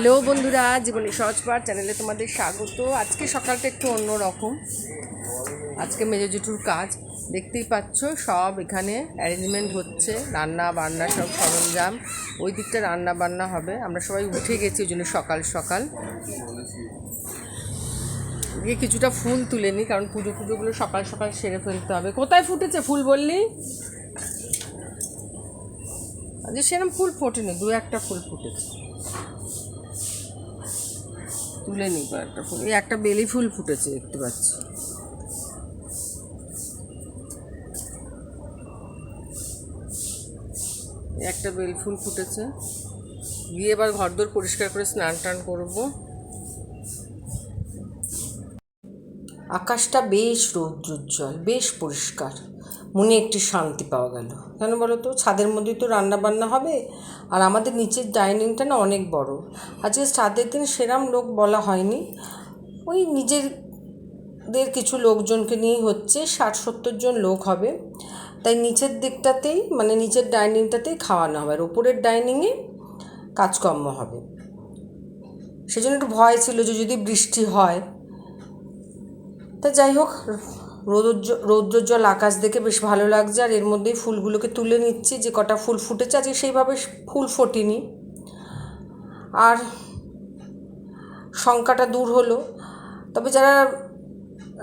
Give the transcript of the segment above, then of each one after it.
Hello বন্ধুরা, জীবনী সহজপাঠ চ্যানেলে তোমাদের স্বাগত। আজকে সকালটা একটু অন্য রকম আজকে মেজো জুটুর কাজ। দেখতেই পাচ্ছ, সব এখানে অ্যারেঞ্জমেন্ট হচ্ছে। রান্না বান্না সব সরঞ্জাম। ওই দিকটা রান্না বান্না হবে। আমরা সবাই উঠে গেছি, ওই জন্য সকাল সকাল। গিয়ে কিছুটা ফুল তুলে নিই, কারণ পুজো পুজোগুলো সকাল সকাল সেরে ফেলতে হবে। কোথায় ফুটেছে ফুল বললি? আজকে সেরকম ফুল ফোটেনি, দু একটা ফুল ফুটেছে। তুলে নিই কয়েকটা ফুল। এই একটা বেলি ফুল ফুটেছে, দেখতে পাচ্ছি। একটা বেল ফুল ফুটেছে। গিয়ে এবার ঘরদোর পরিষ্কার করে স্নান টান করব। আকাশটা বেশ রৌদ্রোজ্জ্বল, বেশ পরিষ্কার। মনে একটি শান্তি পাওয়া গেল। কেন বলো তো ছাদের মধ্যেই তো রান্না বান্না হবে। আর আমাদের নিচের ডাইনিংটা না অনেক বড়। আজকে ছাদের দিন সেরাম লোক বলা হয়নি। ওই নিজেদের কিছু লোকজনকে নিয়েই হচ্ছে ষাট সত্তর জন লোক হবে। তাই নিচের দিকটাতেই মানে নিচের ডাইনিংটাতেই খাওয়ানো হবে। আর ওপরের ডাইনিংয়ে কাজকর্ম হবে। সেজন্য একটু ভয় ছিল যে যদি বৃষ্টি হয়। তা যাই হোক রৌদ্র রৌদ্রোজ্জ্বল আকাশ দেখে বেশ ভালো লাগছে। আর এর মধ্যেই ফুলগুলোকে তুলে নিচ্ছি। যে কটা ফুল ফুটেছে, আজকে সেইভাবে ফুল ফোটেনি। আর শঙ্কাটা দূর হলো। তবে যারা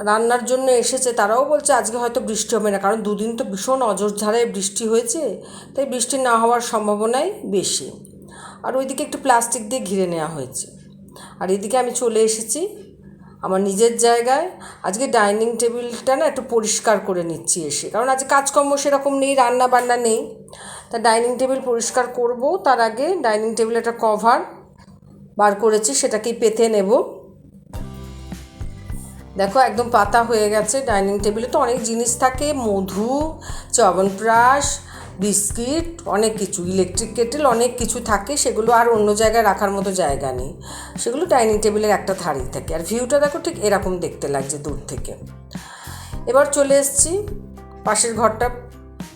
রান্নার জন্য এসেছে, তারাও বলছে আজকে হয়তো বৃষ্টি হবে না। কারণ দুদিন তো ভীষণ অজরধারায় বৃষ্টি হয়েছে, তাই বৃষ্টি না হওয়ার সম্ভাবনাই বেশি। আর ওইদিকে একটু প্লাস্টিক দিয়ে ঘিরে নেওয়া হয়েছে। আর এদিকে আমি চলে এসেছি আমার নিজের জায়গায়। আজকে ডাইনিং টেবিলটা না একটু পরিষ্কার করে নিচ্ছি এসে। কারণ আজকে কাজকর্ম সেরকম নেই রান্না বান্না নেই। তা ডাইনিং টেবিল পরিষ্কার করব, তার আগে ডাইনিং টেবিল একটা কভার বার করেছি, সেটাকেই পেতে নেব। দেখো একদম পাতা হয়ে গেছে, ডাইনিং টেবিলে তো অনেক জিনিস থাকে, মধু চবনপ্রাশ বিস্কিট, অনেক কিছু ইলেকট্রিক কেটেল অনেক কিছু থাকে, সেগুলো আর অন্য জায়গায় রাখার মতো জায়গা নেই। সেগুলো ডাইনিং টেবিলের একটা ধারেই থাকে। আর ভিউটা দেখো ঠিক এরকম দেখতে লাগছে দূর থেকে। এবার চলে এসেছি পাশের ঘরটা,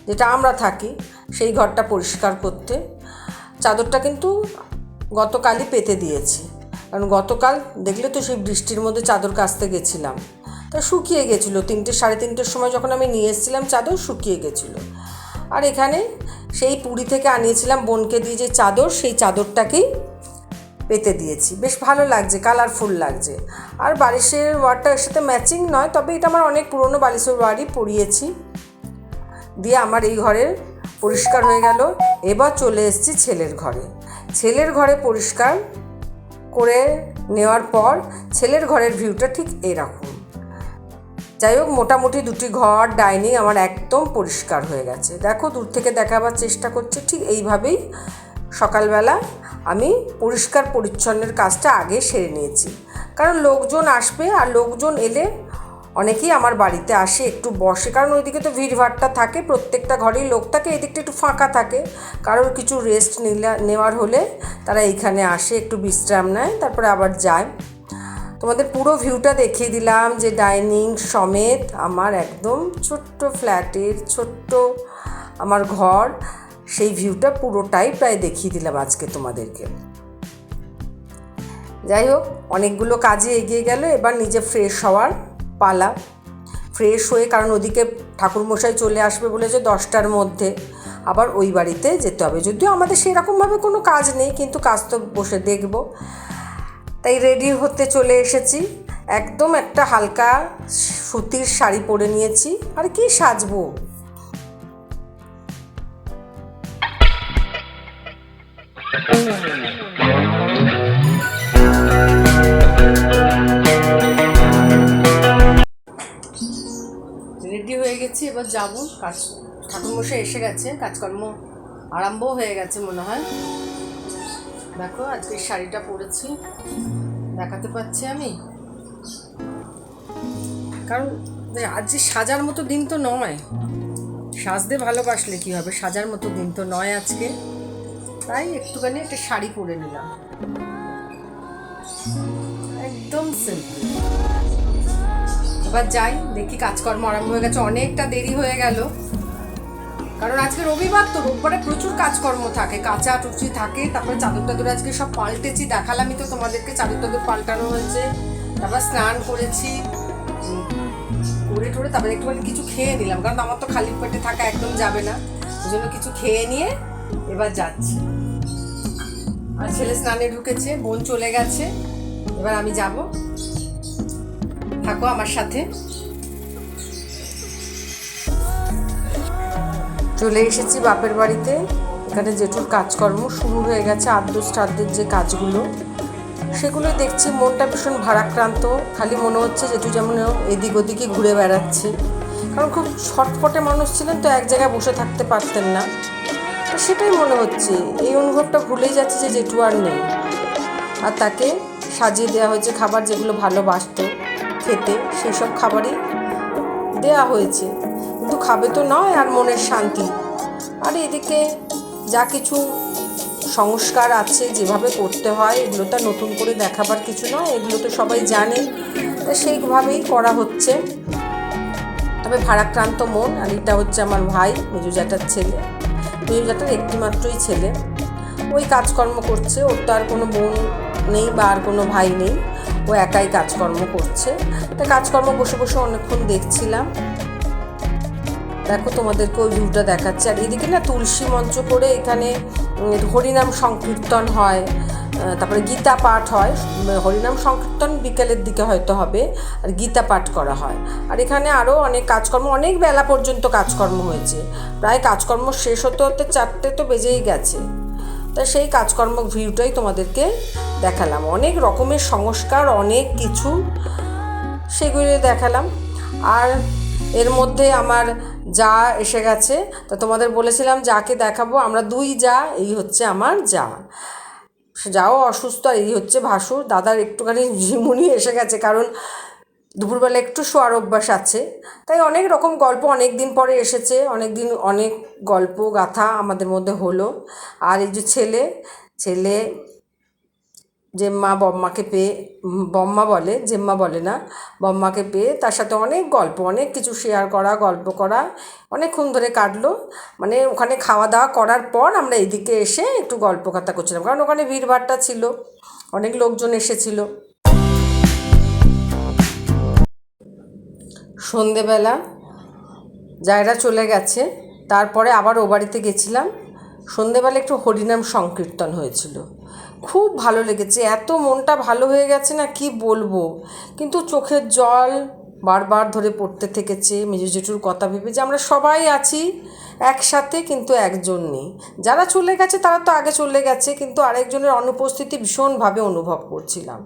যেটা আমরা থাকি, সেই ঘরটা পরিষ্কার করতে। চাদরটা কিন্তু গতকালই পেতে দিয়েছি। কারণ গতকাল দেখলে তো সেই বৃষ্টির মধ্যে চাদর কাচতে গেছিলাম। তা শুকিয়ে গেছিল। তিনটে, সাড়ে তিনটের সময় যখন আমি নিয়ে এসেছিলাম, চাদর শুকিয়ে গেছিল। আর এখানে সেই পুরী থেকে আনিয়েছিলাম বোনকে দিয়ে যে চাদর, সেই চাদরটাকেই পেতে দিয়েছি। বেশ ভালো লাগছে কালারফুল লাগছে। আর বালিশের ওয়ারটা এর সাথে ম্যাচিং নয়, তবে এটা আমার অনেক পুরনো বালিশের ওয়ারই পরিয়েছি। দিয়ে আমার এই ঘরের পরিষ্কার হয়ে গেল। এবার চলে এসেছি ছেলের ঘরে। ছেলের ঘরে পরিষ্কার করে নেওয়ার পর ছেলের ঘরের ভিউটা ঠিক এরকম। যাই হোক, মোটামুটি দুটি ঘর, ডাইনিং আমার একদম পরিষ্কার হয়ে গেছে। দেখো, দূর থেকে দেখাবার চেষ্টা করছে, ঠিক এইভাবেই সকালবেলা আমি পরিষ্কার পরিচ্ছন্নের কাজটা আগে সেরে নিয়েছি। কারণ লোকজন আসবে আর লোকজন এলে অনেকেই আমার বাড়িতে আসে, একটু বসে। কারণ ওইদিকে তো ভিড়ভাড়টা থাকে, প্রত্যেকটা ঘরেই লোক থাকে, এদিকটা একটু ফাঁকা থাকে। কারোর কিছু রেস্ট নিলা, নেওয়ার হলে তারা এইখানে আসে, একটু বিশ্রাম নেয়, তারপরে আবার যায়। তোমাদের পুরো ভিউটা দেখিয়ে দিলাম যে ডাইনিং সমেত আমার একদম ছোট্ট ফ্ল্যাটের ছোট্ট আমার ঘর। সেই ভিউটা পুরোটাই প্রায় দেখিয়ে দিলাম আজকে তোমাদেরকে। যাই হোক, অনেকগুলো কাজে এগিয়ে গেল, এবার নিজে ফ্রেশ হওয়ার পালা। ফ্রেশ হয়ে, কারণ ওদিকে ঠাকুরমশাই চলে আসবে বলেছে দশটার মধ্যে আবার ওই বাড়িতে যেতে হবে। যদিও আমাদের সেরকমভাবে কোনো কাজ নেই, কিন্তু কাজ তো বসে দেখব। তাই রেডি হতে চলে এসেছি। একদম একটা হালকা সুতির শাড়ি পরে নিয়েছি। আর কি সাজবো? রেডি হয়ে গেছি, এবার যাব। কাজ ঠাকুরমশাই এসে গেছে। কাজকর্ম আরম্ভ হয়ে গেছে মনে হয়। দেখো, আজকে শাড়িটা পরেছি। দেখাতে পাচ্ছি আমি। কারণ আজ যে সাজার মতো দিন তো নয়। সাজতে ভালোবাসলে কি হবে? সাজার মতো দিন তো নয় আজকে। তাই একটুখানি একটা শাড়ি পরে নিলাম। একদম সিম্পল এবার যাই, দেখি কাজকর্ম আরম্ভ হয়ে গেছে। অনেকটা দেরি হয়ে গেল। কারণ আজকে রবিবার তো রোববারে প্রচুর কাজকর্ম থাকে, কাঁচা টুচি থাকে, তারপরে চাদর টাদর আজকে সব পাল্টেছি, দেখালামই তো তোমাদেরকে, চাদর টাদর পাল্টানো হয়েছে, তারপর স্নান করেছি, করে টোরে তারপরে একটুখানি কিছু খেয়ে নিলাম, কারণ আমার তো খালি পেটে থাকা একদম যাবে না, ওই জন্য কিছু খেয়ে নিয়ে এবার যাচ্ছি। আর ছেলে স্নানে ঢুকেছে, বোন চলে গেছে, এবার আমি যাব। থাকো আমার সাথে। চলে এসেছি বাপের বাড়িতে। এখানে জেঠুর কাজকর্ম শুরু হয়ে গেছে আদ্য যে কাজগুলো। সেগুলো দেখছি, মনটা ভীষণ ভারাক্রান্ত। খালি মনে হচ্ছে জেঠু যেমন এদিক ওদিকে ঘুরে বেড়াচ্ছে। কারণ খুব ছটফটে মানুষ ছিলেন, তো এক জায়গায় বসে থাকতে পারতেন না। তো সেটাই মনে হচ্ছে, এই অনুভবটা ভুলেই যাচ্ছে যে জেঠু আর নেই। আর তাকে সাজিয়ে দেওয়া হয়েছে খাবার যেগুলো ভালোবাসত, খেতে, সেই সব খাবারই দেয়া হয়েছে। কিন্তু খাবে তো নয় আর মনের শান্তি। আর এদিকে যা কিছু সংস্কার আছে যেভাবে করতে হয়, এগুলো তো নতুন করে দেখাবার কিছু নয়, এগুলো তো সবাই জানে। সেইভাবেই করা হচ্ছে। তবে ভারাক্রান্ত মন, আর এটা হচ্ছে আমার ভাই মেজু ছেলে। মেজু জ্যাঠার একটি মাত্রই ছেলে। ওই কাজকর্ম করছে, ওর তো আর কোনো বোন নেই বা আর কোনো ভাই নেই। ও একাই কাজকর্ম করছে। তা কাজকর্ম বসে বসে অনেকক্ষণ দেখছিলাম। দেখো তোমাদেরকে ওই ভিউটা দেখাচ্ছে। আর এদিকে না তুলসী মঞ্চ করে এখানে হরিনাম সংকীর্তন হয় তারপরে গীতা পাঠ হয়। হরিনাম সংকীর্তন বিকেলের দিকে হয়তো হবে, আর গীতা পাঠ করা হয়। আর এখানে আরও অনেক কাজকর্ম, অনেক বেলা পর্যন্ত কাজকর্ম হয়েছে। প্রায় কাজকর্ম শেষ হতে হতে চারটে তো বেজেই গেছে। তা সেই কাজকর্ম ভিউটাই তোমাদেরকে দেখালাম। অনেক রকমের সংস্কার, অনেক কিছু সেগুলো দেখালাম। আর এর মধ্যে আমার যা এসে গেছে, তো তোমাদের বলেছিলাম যাকে দেখাবো, আমরা দুই যা, এই হচ্ছে আমার যা। যাও অসুস্থ, এই হচ্ছে ভাসুর। দাদার একটুখানি ঝিমুনি এসে গেছে, কারণ দুপুরবেলা একটু শোয়ার অভ্যাস আছে। তাই অনেক রকম গল্প অনেক দিন পরে এসেছে, অনেক দিন অনেক গল্প গাথা আমাদের মধ্যে হলো। আর এই যে ছেলে ছেলে জেম্মা বম্মাকে পেয়ে, বম্মা বলে, জেম্মা বলে না, বম্মাকে পেয়ে তার সাথে অনেক গল্প, অনেক কিছু শেয়ার করা, গল্প করা অনেকক্ষণ ধরে কাটলো। মানে ওখানে খাওয়া দাওয়া করার পর আমরা এদিকে এসে একটু গল্প কথা করছিলাম, কারণ ওখানে ভিড়ভাড়টা ছিল, অনেক লোকজন এসেছিল। সন্ধেবেলা জায়রা চলে গেছে, তারপরে আবার ও বাড়িতে গেছিলাম। সন্ধেবেলা একটু হরিনাম সংকীর্তন হয়েছিল। খুব ভালো লেগেছে। এত মনটা ভালো হয়ে গেছে না, কি বলব? কিন্তু চোখের জল বারবার ধরে পড়তে থেকেছে, মেজো জেঠুর কথা ভেবে যে আমরা সবাই আছি একসাথে কিন্তু একজন নেই। যারা চলে গেছে তারা তো আগে চলে গেছে, কিন্তু আরেকজনের অনুপস্থিতি ভীষণভাবে অনুভব করছিলাম।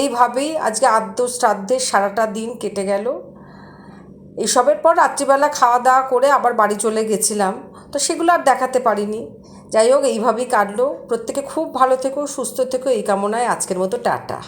এইভাবেই আজকে আদ্য শ্রাদ্ধের সারাটা দিন কেটে গেল। এইসবের পর রাত্রিবেলা খাওয়া দাওয়া করে আবার বাড়ি চলে গেছিলাম। তো সেগুলো আর দেখাতে পারিনি। যাই হোক, এইভাবেই কাটলো। প্রত্যেকে খুব ভালো থেকো, সুস্থ থেকো, এই কামনায় আজকের মতো টাটা।